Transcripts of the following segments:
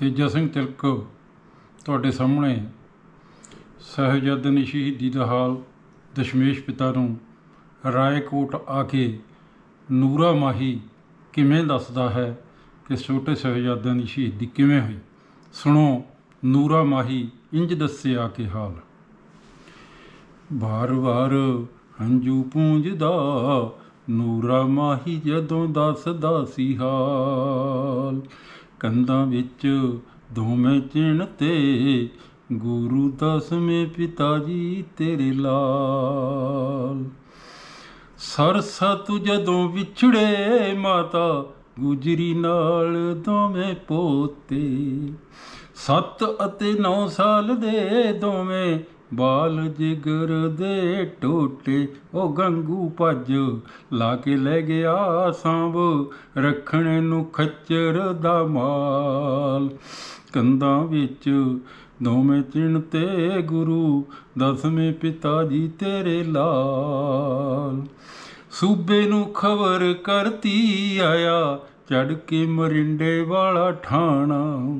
ਤੇਜਾ ਸਿੰਘ ਤਿਲਕ, ਤੁਹਾਡੇ ਸਾਹਮਣੇ ਸਾਹਿਬਜ਼ਾਦੇ ਦੀ ਸ਼ਹੀਦੀ ਦਾ ਹਾਲ ਦਸ਼ਮੇਸ਼ ਪਿਤਾ ਨੂੰ ਰਾਏਕੋਟ ਆ ਕੇ ਨੂਰਾ ਮਾਹੀ ਕਿਵੇਂ ਦੱਸਦਾ ਹੈ ਕਿ ਛੋਟੇ ਸਾਹਿਬਜ਼ਾਦਿਆਂ ਦੀ ਸ਼ਹੀਦੀ ਕਿਵੇਂ ਹੋਈ? ਸੁਣੋ, ਨੂਰਾ ਮਾਹੀ ਇੰਜ ਦੱਸਿਆ ਕਿ ਹਾਲ। ਵਾਰ-ਵਾਰ ਹੰਝੂ ਪੂੰਝਦਾ, ਨੂਰਾ ਮਾਹੀ ਜਦੋਂ ਦੱਸਦਾ ਸੀ ਹਾਲ। ਕੰਧਾਂ ਵਿੱਚ ਦੋਵੇਂ ਚਿਣ ਤੇ ਗੁਰੂ ਦਸਵੇਂ ਪਿਤਾ ਜੀ ਤੇਰੇ ਲਾਲ। ਸਰਸਾ ਤੂੰ ਜਦੋਂ ਵਿਛੜੇ ਮਾਤਾ ਗੁਜਰੀ ਨਾਲ ਦੋਵੇਂ ਪੋਤੇ। ਸੱਤ ਅਤੇ 9 ਸਾਲ ਦੇ ਦੋਵੇਂ ਬਾਲ ਜਿਗਰ ਦੇ ਟੋਟੇ, ਉਹ ਗੰਗੂ ਭੱਜ ਲਾ ਕੇ ਲੈ ਗਿਆ ਸਾਂਭ, ਰੱਖਣ ਨੂੰ ਖੱਚਰ ਦਾ ਮਾਲ। ਕੰਧਾਂ ਵਿੱਚ ਦੋਵੇਂ ਚਿਣ ਤੇ ਗੁਰੂ, ਦਸਵੇਂ ਪਿਤਾ ਜੀ ਤੇਰੇ ਲਾਲ। ਸੂਬੇ ਨੂੰ ਖਬਰ ਕਰਤੀ ਆਇਆ ਚੜ ਕੇ ਮਰਿੰਡੇ ਵਾਲਾ ਠਾਣਾ।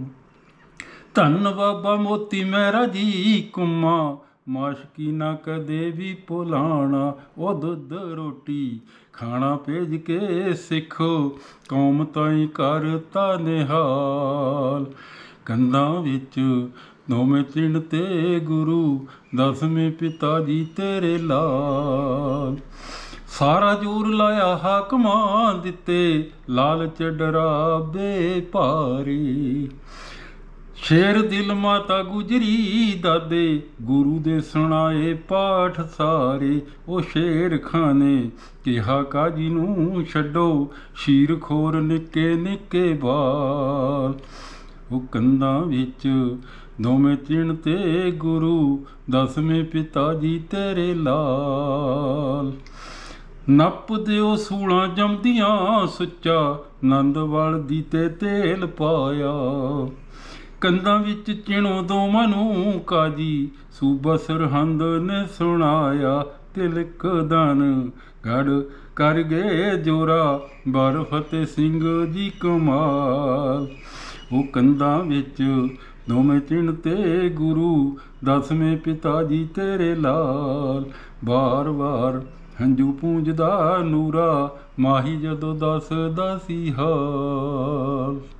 ਧੰਨ ਬਾਬਾ ਮੋਤੀ ਮਹਿਰਾ ਜੀ ਕੁਮਾ, ਮਾਸ਼ਕੀ ਨਾ ਕਦੇ ਵੀ ਭੁਲਾਣਾ, ਉਹ ਦੁੱਧ ਰੋਟੀ ਖਾਣਾ ਭੇਜ ਕੇ ਸਿੱਖੋ, ਕੌਮ ਤਾਈ ਕਰਤਾ ਨਿਹਾਲ। ਕੰਧਾਂ ਵਿੱਚ ਦੋਵੇਂ ਚਿੰਨ ਤੇ ਗੁਰੂ, ਦਸਵੇਂ ਪਿਤਾ ਜੀ ਤੇਰੇ ਲਾਲ। ਸਾਰਾ ਜੂਰ ਲਾਇਆ ਹਾਕਮਾਂ ਦਿੱਤੇ, ਲਾਲਚ ਡਰਾਵੇ ਭਾਰੀ। ਸ਼ੇਰ ਦਿਲ ਮਾਤਾ ਗੁਜਰੀ ਦਾਦੇ, ਗੁਰੂ ਦੇ ਸੁਣਾਏ ਪਾਠ ਸਾਰੇ। ਉਹ ਸ਼ੇਰ ਖਾਨੇ ਕਿਹਾ, ਕਾਜੀ ਨੂੰ ਛੱਡੋ ਸ਼ੀਰ ਖੋਰ ਨਿੱਕੇ ਨਿੱਕੇ ਬਾਲ ਉਹ ਕੰਧਾਂ ਵਿੱਚ ਦੋਵੇਂ ਚਿਣ ਤੇ ਗੁਰੂ, ਦਸਵੇਂ ਪਿਤਾ ਜੀ ਤੇਰੇ ਲਾਲ। ਨੱਪ ਦਿਓ ਸੂਲਾਂ ਜੰਮਦੀਆਂ ਸੁੱਚਾ ਨੰਦਵਾਲ ਦੀ ਤੇ ਤੇਲ ਪਾਇਆ। ਕੰਧਾਂ ਵਿੱਚ ਚਿਣੋ ਦੋਵਾਂ ਨੂੰ ਕਾਜੀ। ਸੂਬਾ ਸਰਹੰਦ ਨੇ ਸੁਣਾਇਆ ਤਿਲਕ ਦਾਨ। ਗੜ ਕਰ ਗਏ ਜੋਰਾ ਬਰ ਫਤਿਹ ਸਿੰਘ ਜੀ ਕਮਾਲ। ਉਹ ਕੰਧਾਂ ਵਿੱਚ ਦੋਵੇਂ ਚਿਣ ਤੇ ਗੁਰੂ, ਦਸਵੇਂ ਪਿਤਾ ਜੀ ਤੇਰੇ ਲਾਲ। ਵਾਰ-ਵਾਰ ਹੰਝੂ ਪੂੰਝਦਾ ਨੂਰਾ, ਮਾਹੀ ਜਦੋਂ ਦੱਸਦਾ ਸੀ ਹਾਲ।